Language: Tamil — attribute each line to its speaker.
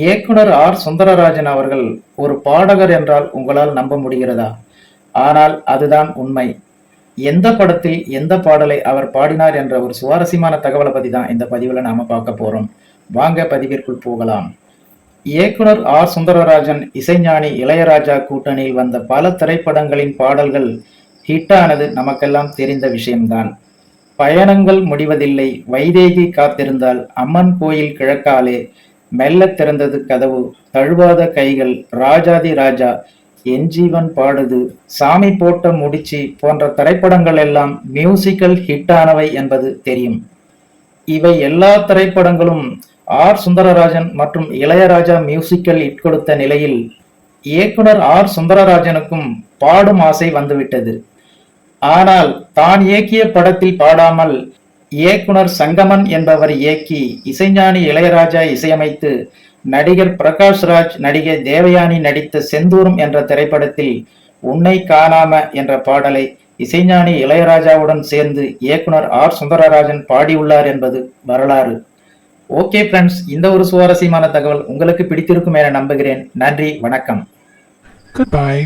Speaker 1: இயக்குனர் ஆர். சுந்தரராஜன் அவர்கள் ஒரு பாடகர் என்றால் உங்களால் நம்ப முடிகிறதா? ஆனால் அதுதான் உண்மை. எந்த படத்தில் எந்த பாடலை அவர் பாடினார் என்ற ஒரு சுவாரஸ்யமான தகவலை பத்தி தான் இந்த பதிவில் நாம பார்க்க போறோம். வாங்க பதிவிற்குள் போகலாம். இயக்குனர் ஆர். சுந்தரராஜன் இசைஞானி இளையராஜா கூட்டணியில் வந்த பல திரைப்படங்களின் பாடல்கள் ஹிட்டானது நமக்கெல்லாம் தெரிந்த விஷயம்தான். பயணங்கள் முடிவதில்லை வைதேகி காத்திருந்தால் அம்மன் கோயில் கிழக்காலே மெல்ல திறந்தது கதவு. தழுவாத கைகள் ராஜாதி ராஜா என் ஜீவன் பாடுது. சாமி போட்ட முடிச்சு போன்ற திரைப்படங்கள் எல்லாம் மியூசிக்கல் ஹிட்டானவை என்பது தெரியும். இவை எல்லா திரைப்படங்களும் ஆர். சுந்தரராஜன் மற்றும் இளையராஜா மியூசிக்கல் இட் கொடுத்த நிலையில் இயக்குனர் ஆர். சுந்தரராஜனுக்கும் பாடும் ஆசை வந்துவிட்டது. ஆனால் தான் இயக்கிய படத்தில் பாடாமல் இயக்குனர் சங்கமன் என்பவர் இயக்கி இசைஞானி இளையராஜா இசையமைத்து நடிகர் பிரகாஷ் ராஜ் நடிகை தேவயானி நடித்த செந்தூரம் என்ற திரைப்படத்தில் உன்னை காணாம என்ற பாடலை இசைஞானி இளையராஜாவுடன் சேர்ந்து இயக்குனர் ஆர். சுந்தரராஜன் பாடியுள்ளார் என்பது வரலாறு. ஓகே ஃப்ரெண்ட்ஸ் இந்த ஒரு சுவாரஸ்யமான தகவல் உங்களுக்கு பிடித்திருக்கும் என நம்புகிறேன். நன்றி வணக்கம்.
Speaker 2: Goodbye.